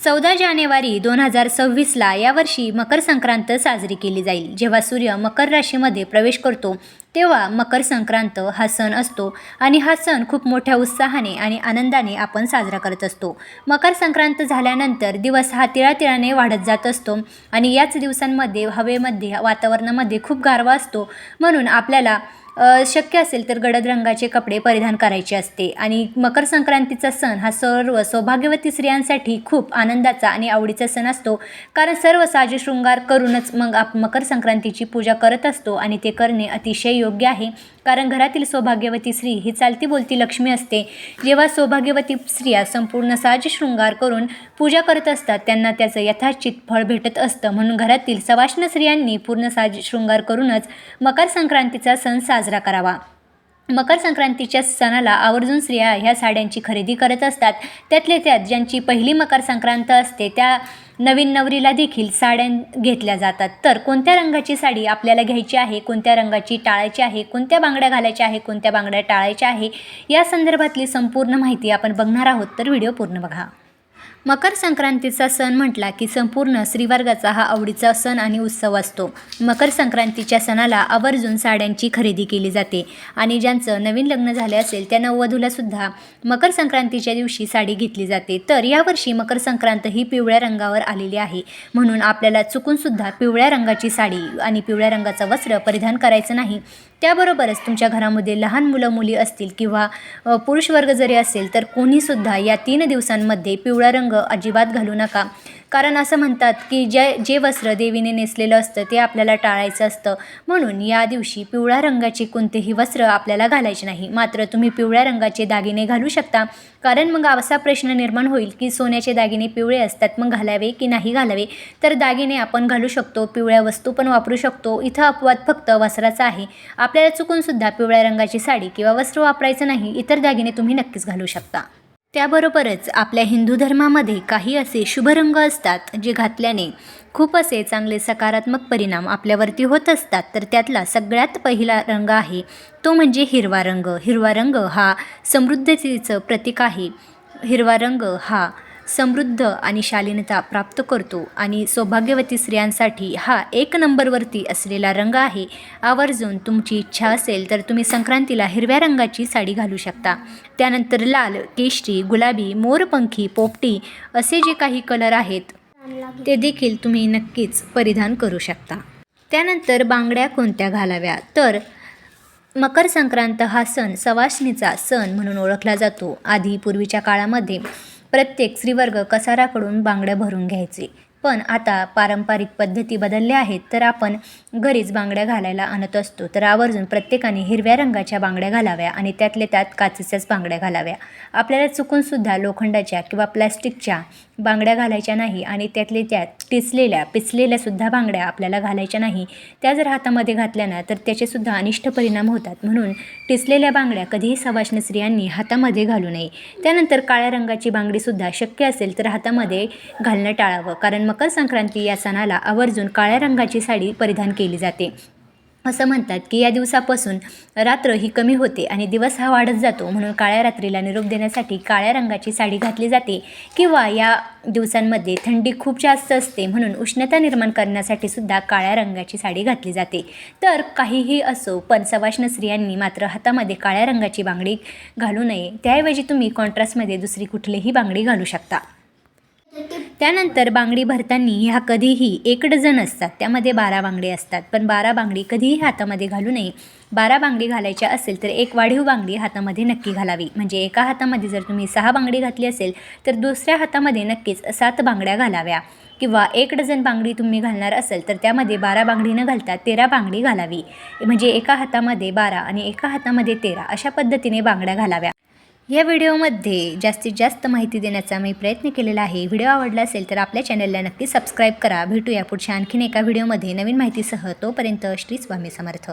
चौदा जानेवारी दोन हजार सव्वीसला यावर्षी मकर संक्रांत साजरी केली जाईल. जेव्हा सूर्य मकर राशीमध्ये प्रवेश करतो तेव्हा मकर संक्रांत हा सण असतो आणि हा सण खूप मोठ्या उत्साहाने आणि आनंदाने आपण साजरा करत असतो. मकर संक्रांत झाल्यानंतर दिवस हा तिळातिळाने वाढत जात असतो आणि याच दिवसांमध्ये हवेमध्ये वातावरणामध्ये खूप गारवा असतो. म्हणून आपल्याला शक्य असेल तर गडद रंगाचे कपडे परिधान करायचे असते. आणि मकर संक्रांतीचा सण हा सर्व सौभाग्यवती स्त्रियांसाठी खूप आनंदाचा आणि आवडीचा सण असतो. कारण सर्व साजशृंगार करूनच मग आप मकर संक्रांतीची पूजा करत असतो आणि ते करणे अतिशय योग्य आहे. कारण घरातील सौभाग्यवती स्त्री ही चालती बोलती लक्ष्मी असते. जेव्हा सौभाग्यवती स्त्रिया संपूर्ण साजशृंगार करून पूजा करत असतात त्यांना त्याचं यथाचित फळ भेटत असतं. म्हणून घरातील सवाष्ण स्त्रियांनी पूर्ण साजशृंगार करूनच मकर संक्रांतीचा सण साजरा करावा. मकर संक्रांतीच्या सणाला आवर्जून स्त्रिया ह्या साड्यांची खरेदी करत असतात. त्यातले त्यात ज्यांची पहिली मकर संक्रांत असते त्या नवीन नवरीला देखील साड्या घेतल्या जातात. तर कोणत्या रंगाची साडी आपल्याला घ्यायची आहे कोणत्या रंगाची टाळायची आहे कोणत्या बांगड्या घालायच्या आहे कोणत्या बांगड्या टाळायच्या आहे या संदर्भातली संपूर्ण माहिती आपण बघणार आहोत. तर व्हिडिओ पूर्ण बघा. मकर संक्रांतीचा सण म्हटला की संपूर्ण श्रीवर्गाचा हा आवडीचा सण आणि उत्सव असतो. मकर संक्रांतीच्या सणाला आवर्जून साड्यांची खरेदी केली जाते आणि ज्यांचं नवीन लग्न झाले असेल त्या नववधूला सुद्धा मकर संक्रांतीच्या दिवशी साडी घेतली जाते. तर यावर्षी मकर संक्रांत ही पिवळ्या रंगावर आलेली आहे. म्हणून आपल्याला चुकूनसुद्धा पिवळ्या रंगाची साडी आणि पिवळ्या रंगाचं वस्त्र परिधान करायचं नाही. त्याबरोबरच तुमच्या घरामध्ये लहान मुलं मुली असतील किंवा पुरुष वर्ग जरी असेल तर कोणीसुद्धा या तीन दिवसांमध्ये पिवळा रंग अजिबात घालू नका. कारण असं म्हणतात की जे जे वस्त्र देवीने नेसलेलं असतं ते आपल्याला टाळायचं असतं. म्हणून या दिवशी पिवळ्या रंगाचे कोणतेही वस्त्र आपल्याला घालायचे नाही. मात्र तुम्ही पिवळ्या रंगाचे दागिने घालू शकता. कारण मग असा प्रश्न निर्माण होईल की सोन्याचे दागिने पिवळे असतात मग घालावे की नाही घालावे? तर दागिने आपण घालू शकतो पिवळ्या वस्तू पण वापरू शकतो. इथं अपवाद फक्त वस्त्राचा आहे. आपल्याला चुकूनसुद्धा पिवळ्या रंगाची साडी किंवा वस्त्र वापरायचं नाही. इतर दागिने तुम्ही नक्कीच घालू शकता. त्याबरोबरच आपल्या हिंदू धर्मामध्ये काही असे शुभ रंग असतात जे घातल्याने खूप असे चांगले सकारात्मक परिणाम आपल्यावरती होत असतात. तर त्यातला सगळ्यात पहिला रंग आहे तो म्हणजे हिरवा रंग. हिरवा रंग हा समृद्धतेचं प्रतीक आहे. हिरवा रंग हा समृद्ध आणि शालीनता प्राप्त करतो आणि सौभाग्यवती स्त्रियांसाठी हा एक नंबरवरती असलेला रंग आहे. आवर्जून तुमची इच्छा असेल तर तुम्ही संक्रांतीला हिरव्या रंगाची साडी घालू शकता. त्यानंतर लाल केशरी गुलाबी मोरपंखी पोपटी असे जे काही कलर आहेत ते देखील तुम्ही नक्कीच परिधान करू शकता. त्यानंतर बांगड्या कोणत्या घालाव्या? तर मकर संक्रांत हा सण सवासणीचा सण म्हणून ओळखला जातो. आधी पूर्वीच्या काळामध्ये प्रत्येक स्त्रीवर्ग कसाराकडून बांगड्या भरून घ्यायचे. पण आता पारंपरिक पद्धती बदलल्या आहेत तर आपण घरीच बांगड्या घालायला आणत असतो. तर आवर्जून प्रत्येकाने हिरव्या रंगाच्या बांगड्या घालाव्या आणि त्यातले त्यात काचेच्याच बांगड्या घालाव्या. आपल्याला चुकूनसुद्धा लोखंडाच्या किंवा प्लॅस्टिकच्या बांगड्या घालायच्या नाही आणि त्यातले त्यात टिचलेल्या पिसलेल्यासुद्धा बांगड्या आपल्याला घालायच्या नाही. त्या जर हातामध्ये घातल्या ना तर त्याचेसुद्धा अनिष्ट परिणाम होतात. म्हणून टिचलेल्या बांगड्या कधीही सवाष्ण स्त्रियांनी हातामध्ये घालू नये. त्यानंतर काळ्या रंगाची बांगडीसुद्धा शक्य असेल तर हातामध्ये घालणं टाळावं. कारण मकर संक्रांती या सणाला आवर्जून काळ्या रंगाची साडी परिधान केली जाते. असं म्हणतात की या दिवसापासून रात्र ही कमी होते आणि दिवस हा वाढत जातो. म्हणून काळ्या रात्रीला निरोप देण्यासाठी काळ्या रंगाची साडी घातली जाते किंवा या दिवसांमध्ये थंडी खूप जास्त असते म्हणून उष्णता निर्माण करण्यासाठी सुद्धा काळ्या रंगाची साडी घातली जाते. तर काहीही असो पण सवाष्ण स्त्रियांनी मात्र हातामध्ये काळ्या रंगाची बांगडी घालू नये. त्याऐवजी तुम्ही कॉन्ट्रास्टमध्ये दुसरी कुठलीही बांगडी घालू शकता. त्यानंतर बांगडी भरताना ह्या कधीही एक डझन असतात. त्यामध्ये बारा बांगडी असतात. पण बारा बांगडी कधीही हातामध्ये घालू नये. बारा बांगडी घालायच्या असेल तर एक वाढीव बांगडी हातामध्ये नक्की घालावी. म्हणजे एका हातामध्ये जर तुम्ही सहा बांगडी घातली असेल तर दुसऱ्या हातामध्ये नक्कीच सात बांगड्या घालाव्या. किंवा एक डझन बांगडी तुम्ही घालणार असेल तर त्यामध्ये बारा बांगडी न घालता तेरा बांगडी घालावी. म्हणजे एका हातामध्ये बारा आणि एका हातामध्ये तेरा अशा पद्धतीने बांगड्या घालाव्या. या व्हिडिओमध्ये जास्तीत जास्त माहिती देण्याचा मी प्रयत्न केलेला आहे. व्हिडिओ आवडला असेल तर आपल्या चॅनलला नक्की सबस्क्राईब करा. भेटूया पुढच्या आणखीन एका व्हिडिओमध्ये नवीन माहितीसह. तोपर्यंत श्री स्वामी समर्थ.